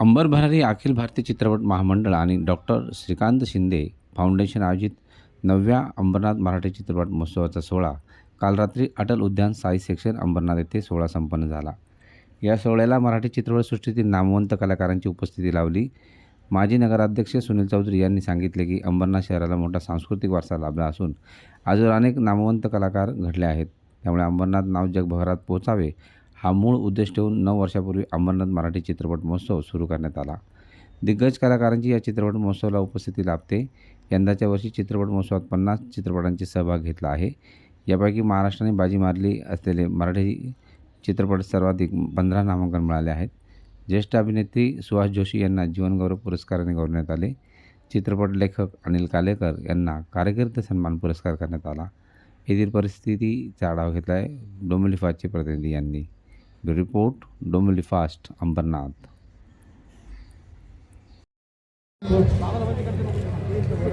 अंबर भरारी अखिल भारतीय चित्रपट महामंडळ आणि डॉक्टर श्रीकांत शिंदे फाउंडेशन आयोजित नवव्या अंबरनाथ मराठी चित्रपट महोत्सवाचा सोहळा काल रात्री अटल उद्यान साई सेक्शन अंबरनाथ येथे सोहळा संपन्न झाला. या सोहळ्याला मराठी चित्रपटसृष्टीतील नामवंत कलाकारांची उपस्थिती लावली माजी नगराध्यक्ष सुनील चौधरी यांनी सांगितले की अंबरनाथ शहराला मोठा सांस्कृतिक वारसा लाभला असून आजवर अनेक नामवंत कलाकार घडले आहेत. त्यामुळे अंबरनाथ नाव जगभरात पोहोचावे हा मूळ उद्देश ठेवून नऊ वर्षापूर्वी अमरनाथ मराठी चित्रपट महोत्सव सुरू करण्यात आला. दिग्गज कलाकारांची या चित्रपट महोत्सवाला उपस्थिती लाभते. यंदाच्या वर्षी चित्रपट महोत्सवात पन्नास चित्रपटांची सहभाग घेतला आहे. यापैकी महाराष्ट्राने बाजी मारली असलेले मराठी चित्रपट सर्वाधिक पंधरा नामांकन मिळाले आहेत. ज्येष्ठ अभिनेत्री सुहास जोशी यांना जीवनगौरव पुरस्काराने गौरवण्यात आले. चित्रपट लेखक अनिल कालेकर यांना कारकीर्द सन्मान पुरस्कार करण्यात आला. येथील परिस्थितीचा आढावा घेतला आहे डोमिलिफाचे प्रतिनिधी यांनी. ब्युरो रिपोर्ट डोमिलिफास्ट अंबरनाथ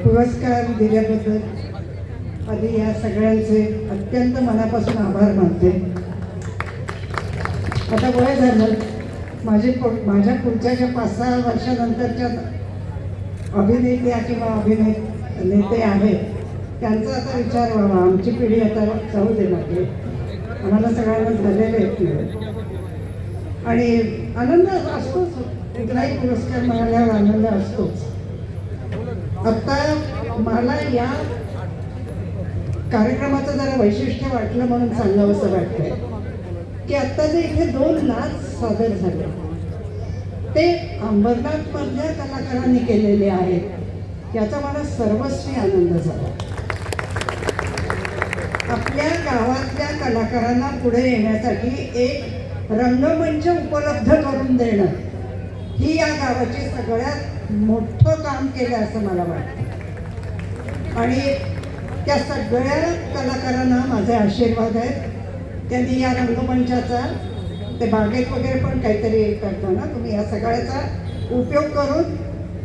पुरस्कार दिल्याबद्दल आधी या सगळ्यांचे अत्यंत मनापासून आभार मानते. आता वय झालं. माझे माझ्या पुढच्या ज्या पाच सहा वर्षानंतरच्या अभिनेत्या किंवा अभिने नेते आहेत त्यांचा आता विचार व्हावा. आमची पिढी आता जाऊ दे लागली आम्हाला सगळ्यांना झालेले आहेत आणि आनंद असतोच. कुठलाही पुरस्कार मिळाल्यावर आनंद असतोच. आता मला या कार्यक्रमाचं जरा वैशिष्ट्य वाटलं म्हणून सांगावंसं वाटतं की आत्ता जे इथे दोन नाच सादर झाले. ते अंबरनाथ मधल्या कलाकारांनी केलेले आहेत. याचा मला सर्वस्वी आनंद झाला. आपल्या गावातल्या कलाकारांना पुढे येण्यासाठी एक रंगमंच उपलब्ध करून देणं. ही या गावाची सगळ्यात मोठं काम केलं असं मला वाटतं. आणि त्या सगळ्या कलाकारांना माझे आशीर्वाद आहेत. त्यांनी या रंगमंचाचा ते बागेत वगैरे पण काहीतरी करताना तुम्ही या सगळ्याचा उपयोग करून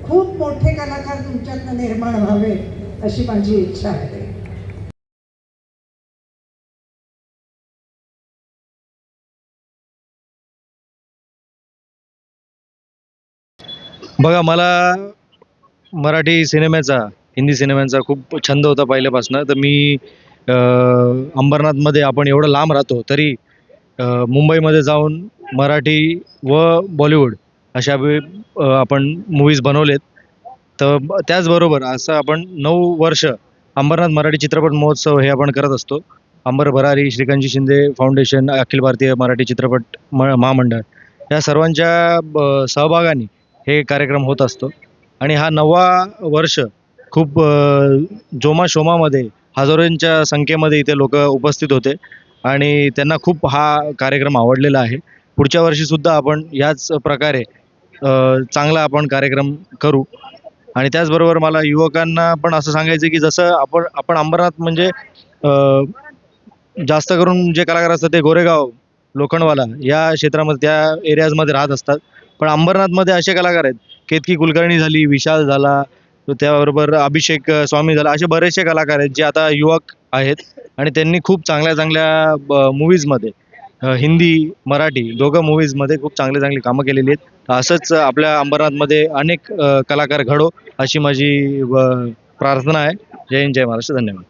खूप मोठे कलाकार तुमच्यातनं निर्माण व्हावे अशी माझी इच्छा आहे. बघा मला मराठी सिनेमाचा हिंदी सिनेमांचा खूप छंद होता पहिल्यापासून. तर मी अंबरनाथमध्ये आपण एवढं लांब राहतो तरी मुंबईमध्ये जाऊन मराठी व बॉलिवूड अशा आपण मूवीज बनवलेत. तर त्याचबरोबर असं आपण नऊ वर्ष अंबरनाथ मराठी चित्रपट महोत्सव हे आपण करत असतो. अंबर भरारी श्रीकांतजी शिंदे फाउंडेशन अखिल भारतीय मराठी चित्रपट म महामंडळ या सर्वांच्या ब- सहभागाने हे कार्यक्रम होत असतो. आणि हा नवा वर्ष खूप जोमाशोमामध्ये हजारोंच्या संख्येमध्ये इथे लोक उपस्थित होते. आणि त्यांना खूप हा कार्यक्रम आवडलेला आहे. पुढच्या वर्षीसुद्धा आपण याच प्रकारे चांगला आपण कार्यक्रम करू. आणि त्याचबरोबर मला युवकांना पण असं सांगायचं की जसं आपण आपण अंबरनाथ म्हणजे जास्त करून जे कलाकार असतात ते गोरेगाव लोखंडवाला या क्षेत्रामध्ये त्या एरियाजमध्ये राहत असतात. पण अंबरनाथमध्ये असे कलाकार आहेत. केतकी कुलकर्णी झाली विशाल झाला त्याबरोबर अभिषेक स्वामी झाला असे बरेचसे कलाकार आहेत जे आता युवक आहेत आणि त्यांनी खूप चांगल्या चांगल्या मूवीजमध्ये हिंदी मराठी दोघं मूवीजमध्ये खूप चांगले चांगली कामं केलेली आहेत. असंच आपल्या अंबरनाथमध्ये अनेक कलाकार घडो अशी माझी प्रार्थना आहे. जय हिंद जय महाराष्ट्र. धन्यवाद.